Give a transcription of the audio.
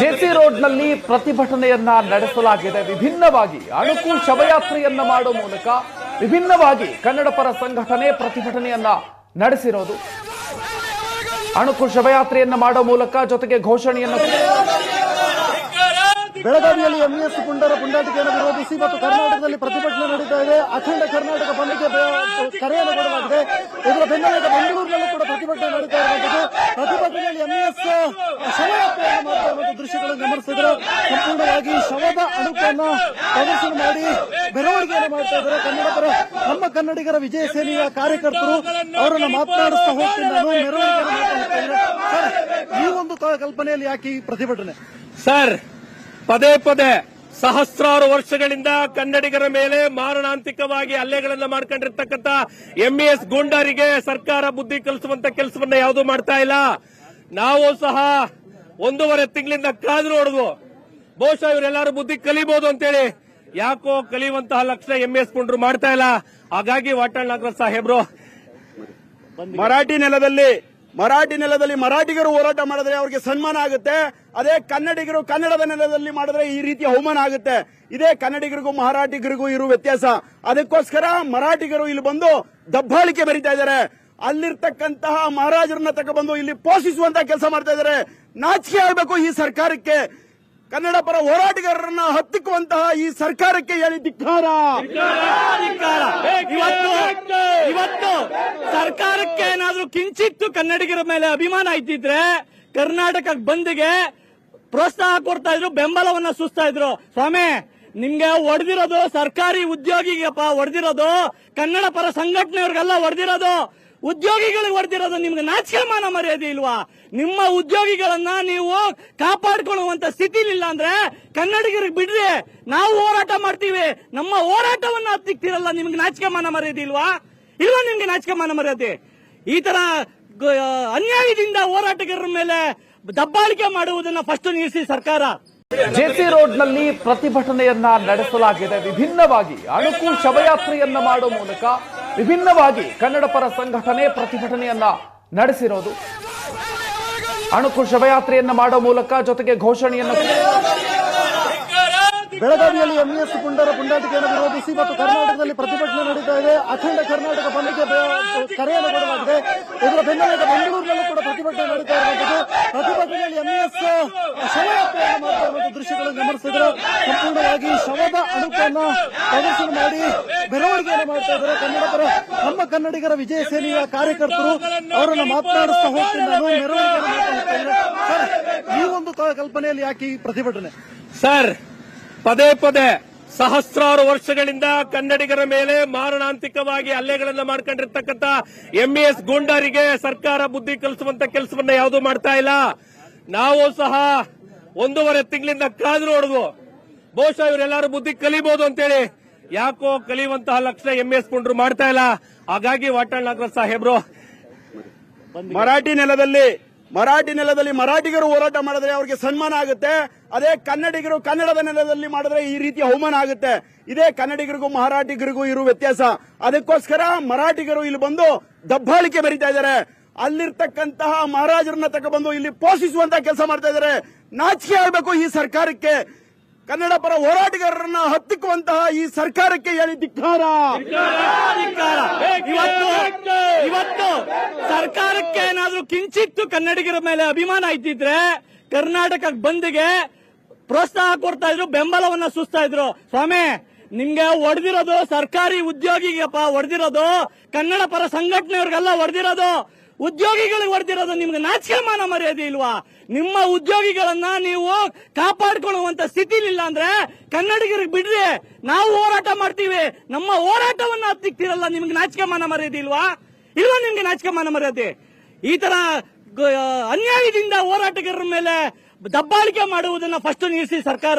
JC ರೋಡ್ನಲ್ಲಿ ಪ್ರತಿಭಟನೆಯನ್ನ ನಡೆಸಲಾಗಿದೆ. ವಿಭಿನ್ನವಾಗಿ ಅಣುಕು ಶವಯಾತ್ರೆಯನ್ನ ಮಾಡೋ ಮೂಲಕ ವಿಭಿನ್ನವಾಗಿ ಕನ್ನಡ ಪರ ಸಂಘಟನೆ ಪ್ರತಿಭಟನೆಯನ್ನ ನಡೆಸಿರೋದು. ಅಣುಕು ಶವಯಾತ್ರೆಯನ್ನ ಮಾಡೋ ಮೂಲಕ ಜೊತೆಗೆ ಘೋಷಣೆಯನ್ನು ಬೆಳಗಾವಿಯಲ್ಲಿ ಎಂಇಎಸ್ ಪುಂಡರ ಪುಂಡಾಟಿಕೆಯನ್ನು ವಿರೋಧಿಸಿ ಮತ್ತು ಕರ್ನಾಟಕದಲ್ಲಿ ಪ್ರತಿಭಟನೆ ನಡೀತಾ ಇದೆ ಅಖಂಡ ಕರ್ನಾಟಕ ಬಂದ್ಗೆ ಕರೆಯನ್ನು ಕೊಡಲಾಗಿದೆ. ಇದರ ಬೆನ್ನಲ್ಲೇ ಬೆಂಗಳೂರಿನಲ್ಲೂ ಕೂಡ ಪ್ರತಿಭಟನೆ ನಡೀತಾ ಇರುವಂತದ್ದು ಪ್ರತಿಭಟನೆಯಲ್ಲಿ ಎಂಇಎಸ್ ಶವಯಾತ್ರೆಯನ್ನು ಮಾಡ್ತಾ ಇರುವಂತಹ ದೃಶ್ಯಗಳನ್ನು ಗಮನಿಸಿದರೆ ಸಂಪೂರ್ಣವಾಗಿ ಶವದ ಅಣುಕನ್ನು ಪ್ರದರ್ಶನ ಮಾಡಿ ಮೆರವಣಿಗೆಯನ್ನು ಮಾಡ್ತಾ ಇದ್ದಾರೆ. ಕನ್ನಡಪರ, ನಮ್ಮ ಕನ್ನಡಿಗರ ವಿಜಯ ಸೇನೆಯ ಕಾರ್ಯಕರ್ತರು ಅವರನ್ನು ಮಾತನಾಡಿಸ್ತಾ ಹೋಗ್ತೀನಿ ಸರ್, ಈ ಒಂದು ಕಲ್ಪನೆಯಲ್ಲಿ ಯಾಕೆ ಪ್ರತಿಭಟನೆ? ಸರ್ ಪದೇ ಪದೇ ಸಹಸ್ರಾರು ವರ್ಷಗಳಿಂದ ಕನ್ನಡಿಗರ ಮೇಲೆ ಮಾರಣಾಂತಿಕವಾಗಿ ಹಲ್ಲೆಗಳನ್ನು ಮಾಡ್ಕೊಂಡಿರ್ತಕ್ಕಂಥ ಎಂಇಎಸ್ ಗೂಂಡಾರಿಗೆ ಸರ್ಕಾರ ಬುದ್ಧಿ ಕಲಿಸುವಂತ ಕೆಲಸವನ್ನ ಯಾವುದೂ ಮಾಡ್ತಾ ಇಲ್ಲ. ನಾವು ಸಹ ಒಂದೂವರೆ ತಿಂಗಳಿಂದ ಕಾದು ನೋಡಿದ್ವು ಬಹುಶಃ ಇವರೆಲ್ಲರೂ ಬುದ್ಧಿ ಕಲಿಬಹುದು ಅಂತೇಳಿ. ಯಾಕೋ ಕಲಿಯುವಂತಹ ಲಕ್ಷಣ ಎಂಇಎಸ್ ಗುಂಡ್ರು ಮಾಡ್ತಾ ಇಲ್ಲ. ಹಾಗಾಗಿ ವಾಟಾಳ್ ನಾಗರಾಜ್ ಸಾಹೇಬ್ರು, ಮರಾಠಿ ನೆಲದಲ್ಲಿ ಮರಾಠಿ ನೆಲದಲ್ಲಿ ಮರಾಠಿಗರು ಹೋರಾಟ ಮಾಡಿದ್ರೆ ಅವರಿಗೆ ಸನ್ಮಾನ ಆಗುತ್ತೆ. ಅದೇ ಕನ್ನಡಿಗರು ಕನ್ನಡದ ನೆಲದಲ್ಲಿ ಮಾಡಿದ್ರೆ ಈ ರೀತಿ ಅವಮಾನ ಆಗುತ್ತೆ. ಇದೇ ಕನ್ನಡಿಗರಿಗೂ ಮರಾಠಿಗರಿಗೂ ಇರುವ ವ್ಯತ್ಯಾಸ. ಅದಕ್ಕೋಸ್ಕರ ಮರಾಠಿಗರು ಇಲ್ಲಿ ಬಂದು ದಬ್ಬಾಳಿಕೆ ಬರಿತಾ ಇದ್ದಾರೆ. ಅಲ್ಲಿರ್ತಕ್ಕಂತಹ ಮಹಾರಾಜರನ್ನ ತಗೊಬಂದು ಇಲ್ಲಿ ಪೋಷಿಸುವಂತ ಕೆಲಸ ಮಾಡ್ತಾ ಇದ್ದಾರೆ. ನಾಚಿಕೆ ಆಗಬೇಕು ಈ ಸರ್ಕಾರಕ್ಕೆ. ಕನ್ನಡ ಪರ ಹೋರಾಟಗಾರರನ್ನ ಹತ್ತಿಕ್ಕುವಂತಹ ಈ ಸರ್ಕಾರಕ್ಕೆ ಹೇಳಿ ಧಿಕ್ಕಾರ? ಇವತ್ತು ಇವತ್ತು ಸರ್ಕಾರಕ್ಕೆ ಏನಾದ್ರೂ ಕಿಂಚಿತ್ತು ಕನ್ನಡಿಗರ ಮೇಲೆ ಅಭಿಮಾನ ಇದ್ದಿದ್ರೆ ಕರ್ನಾಟಕ ಬಂದ್ಗೆ ಪ್ರೋತ್ಸಾಹ ಕೊಡ್ತಾ ಇದ್ರು ಬೆಂಬಲವನ್ನ ಸೂಸ್ತಾ ಇದ್ರು. ಸ್ವಾಮಿ ನಿಮ್ಗೆ ಹೊಡೆದಿರೋದು ಸರ್ಕಾರಿ ಉದ್ಯೋಗಿಗಪ್ಪ ಹೊಡೆದಿರೋದು ಕನ್ನಡ ಪರ ಸಂಘಟನೆಯವ್ರಿಗೆಲ್ಲ ಹೊಡೆದಿರೋದು ಉದ್ಯೋಗಿಗಳಿಗೆ ಹೊಡೆದಿರೋದು ನಿಮ್ಗೆ ನಾಚಿಕೆ ಮಾನ ಮರ್ಯಾದೆ ಇಲ್ವಾ? ನಿಮ್ಮ ಉದ್ಯೋಗಿಗಳನ್ನ ನೀವು ಕಾಪಾಡ್ಕೊಳ್ಳುವಂತ ಸ್ಥಿತಿಲಿಲ್ಲ ಅಂದ್ರೆ ಕನ್ನಡಿಗರಿಗೆ ಬಿಡ್ರಿ. ನಾವು ಹೋರಾಟ ಮಾಡ್ತೀವಿ. ನಮ್ಮ ಹೋರಾಟವನ್ನ ಹತ್ತಿಕ್ತಿರಲ್ಲ, ನಿಮ್ಗೆ ನಾಚಿಕೆ ಮಾನ ಮರ್ಯಾದೆ ಇಲ್ವಾ? ಇಲ್ವಾ ನಿಮ್ಗೆ ನಾಚಿಕೆ ಮಾನ ಮರ್ಯಾದೆ? ಈ ತರ ಅನ್ಯಾಯದಿಂದ ಹೋರಾಟಗಾರರ ಮೇಲೆ ದಬ್ಬಾಳಿಕೆ ಮಾಡುವುದನ್ನ ಫಸ್ಟ್ ನಿಲ್ಲಿಸಿ ಸರ್ಕಾರ. ಜೆಸಿ ರೋಡ್ನಲ್ಲಿ ಪ್ರತಿಭಟನೆಯನ್ನ ನಡೆಸಲಾಗಿದೆ. ವಿಭಿನ್ನವಾಗಿ ಅಣುಕು ಶವಯಾತ್ರೆಯನ್ನ ಮಾಡೋ ಮೂಲಕ ವಿಭಿನ್ನವಾಗಿ ಕನ್ನಡ ಪರ ಸಂಘಟನೆ ಪ್ರತಿಭಟನೆಯನ್ನ ನಡೆಸಿರೋದು. ಅಣುಕು ಶವಯಾತ್ರೆಯನ್ನ ಮಾಡೋ ಮೂಲಕ ಜೊತೆಗೆ ಘೋಷಣೆಯನ್ನು ಬೆಳಗಾವಿಯಲ್ಲಿ ಎಂಇಎಸ್ ಪುಂಡರ ಪುಂಡಾಟಿಕೆಯನ್ನು ವಿರೋಧಿಸಿ ಮತ್ತು ಕರ್ನಾಟಕದಲ್ಲಿ ಪ್ರತಿಭಟನೆ ನಡೀತಾ ಇದೆ. ಅಖಂಡ ಕರ್ನಾಟಕ ಬಂದ್ಗೆ ಕರೆಯನ್ನು ಕೊಡಲಾಗಿದೆ. ಇದರ ಬೆನ್ನಲ್ಲೇ ಬೆಂಗಳೂರಿನಲ್ಲೂ ಕೂಡ ಪ್ರತಿಭಟನೆ ನಡೀತಾ ಇರುವಂತದ್ದು ಪ್ರತಿಭಟನೆಯಲ್ಲಿ ಎಂಇಎಸ್ ಶವಯಾತ್ರೆಯನ್ನು ಮಾಡ್ತಾ ದೃಶ್ಯಗಳನ್ನು ಗಮನಿಸಿದ್ರು ಸಂಪೂರ್ಣವಾಗಿ ಶವದ ಅಣುಕನ್ನ ಪ್ರದರ್ಶನ ಮಾಡಿ ಮೆರವಣಿಗೆಯನ್ನು ಮಾಡ್ತಾ ಇದ್ದಾರೆ ಕನ್ನಡ ನಮ್ಮ ಕನ್ನಡಿಗರ ವಿಜಯ ಸೇನೆಯ ಕಾರ್ಯಕರ್ತರು ಅವರನ್ನ ಮಾತನಾಡಿಸ್ತಾ ಹೋಗ್ತೀನಿ ನಾನು ಈ ಒಂದು ಕಲ್ಪನೆಯಲ್ಲಿ ಯಾಕೆ ಈ ಪ್ರತಿಭಟನೆ? ಸರ್ ಪದೇ ಪದೇ ಸಹಸ್ರಾರು ವರ್ಷಗಳಿಂದ ಕನ್ನಡಿಗರ ಮೇಲೆ ಮಾರಣಾಂತಿಕವಾಗಿ ಹಲ್ಲೆಗಳನ್ನ ಮಾಡ್ಕೊಂಡಿರ್ತಕ್ಕಂಥ ಎಂಇಎಸ್ ಗೂಂಡಾರಿಗೆ ಸರ್ಕಾರ ಬುದ್ಧಿ ಕಲಿಸುವಂತ ಕೆಲಸವನ್ನ ಯಾವುದು ಮಾಡ್ತಾ ಇಲ್ಲ. ನಾವು ಸಹ ಒಂದೂವರೆ ತಿಂಗಳಿಂದ ಕಾದು ನೋಡುದು. ಬಹುಶಃ ಇವರೆಲ್ಲರೂ ಬುದ್ಧಿ ಕಲಿಬಹುದು ಅಂತೇಳಿ ಯಾಕೋ ಕಲಿಯುವಂತಹ ಲಕ್ಷ ಎಂ ಎಸ್ ಮಾಡ್ತಾ ಇಲ್ಲ. ಹಾಗಾಗಿ ವಾಟಾಳ್ ನಾಗರಾಜ್ ಸಾಹೇಬ್ರು, ಮರಾಠಿ ನೆಲದಲ್ಲಿ ಮರಾಠಿ ನೆಲದಲ್ಲಿ ಮರಾಠಿಗರು ಹೋರಾಟ ಮಾಡಿದ್ರೆ ಅವರಿಗೆ ಸನ್ಮಾನ ಆಗುತ್ತೆ. ಅದೇ ಕನ್ನಡಿಗರು ಕನ್ನಡದ ನೆಲದಲ್ಲಿ ಮಾಡಿದ್ರೆ ಈ ರೀತಿ ಅವಮಾನ ಆಗುತ್ತೆ. ಇದೇ ಕನ್ನಡಿಗರಿಗೂ ಮರಾಠಿಗರಿಗೂ ಇರುವ ವ್ಯತ್ಯಾಸ. ಅದಕ್ಕೋಸ್ಕರ ಮರಾಠಿಗರು ಇಲ್ಲಿ ಬಂದು ದಬ್ಬಾಳಿಕೆ ಬರೀತಾ ಇದ್ದಾರೆ. ಅಲ್ಲಿರ್ತಕ್ಕಂತಹ ಮಹಾರಾಜರನ್ನ ಬಂದು ಇಲ್ಲಿ ಪೋಷಿಸುವಂತ ಕೆಲಸ ಮಾಡ್ತಾ ಇದ್ದಾರೆ. ನಾಚಿಕೆ ಆಗಬೇಕು ಈ ಸರ್ಕಾರಕ್ಕೆ. ಕನ್ನಡ ಪರ ಹೋರಾಟಗಾರರನ್ನ ಹತ್ತಿಕ್ಕುವಂತಹ ಈ ಸರ್ಕಾರಕ್ಕೆ ಹೇಳಿ ಧಿಕ್ಕಾರ. ಇವತ್ತು ಇವತ್ತು ಸರ್ಕಾರಕ್ಕೆ ಏನಾದ್ರೂ ಕಿಂಚಿತ್ತು ಕನ್ನಡಿಗರ ಮೇಲೆ ಅಭಿಮಾನ ಇದ್ದಿದ್ರೆ ಕರ್ನಾಟಕ ಬಂದ್ಗೆ ಪ್ರೋತ್ಸಾಹ ಕೊಡ್ತಾ ಇದ್ರು ಬೆಂಬಲವನ್ನ ಸೂಸ್ತಾ ಇದ್ರು. ಸ್ವಾಮಿ ನಿಮ್ಗೆ ಹೊಡೆದಿರೋದು ಸರ್ಕಾರಿ ಉದ್ಯೋಗಿಗಪ್ಪ ಹೊಡೆದಿರೋದು ಕನ್ನಡ ಪರ ಸಂಘಟನೆಯವ್ರಿಗೆಲ್ಲ ಹೊಡೆದಿರೋದು ಉದ್ಯೋಗಿಗಳಿಗೆ ಹೊಡೆದಿರೋದು ನಿಮ್ಗೆ ನಾಚಿಕೆ ಮಾನ ಮರ್ಯಾದೆ ಇಲ್ವಾ? ನಿಮ್ಮ ಉದ್ಯೋಗಿಗಳನ್ನ ನೀವು ಕಾಪಾಡ್ಕೊಳ್ಳುವಂತ ಸ್ಥಿತಿಲಿಲ್ಲ ಅಂದ್ರೆ ಕನ್ನಡಿಗರಿಗೆ ಬಿಡ್ರಿ. ನಾವು ಹೋರಾಟ ಮಾಡ್ತೀವಿ. ನಮ್ಮ ಹೋರಾಟವನ್ನ ಹತ್ತಿಕ್ತಿರಲ್ಲ, ನಿಮ್ಗೆ ನಾಚಿಕೆ ಮಾನ ಮರ್ಯಾದೆ ಇಲ್ವಾ? ಇಲ್ವಾ ನಿಮ್ಗೆ ನಾಚಿಕೆ ಮಾನ ಮರ್ಯಾದೆ? ಈ ತರ ಅನ್ಯಾಯದಿಂದ ಹೋರಾಟಗಾರರ ಮೇಲೆ ದಬ್ಬಾಳಿಕೆ ಮಾಡುವುದನ್ನ ಫಸ್ಟ್ ನಿಲ್ಲಿಸಿ ಸರ್ಕಾರ.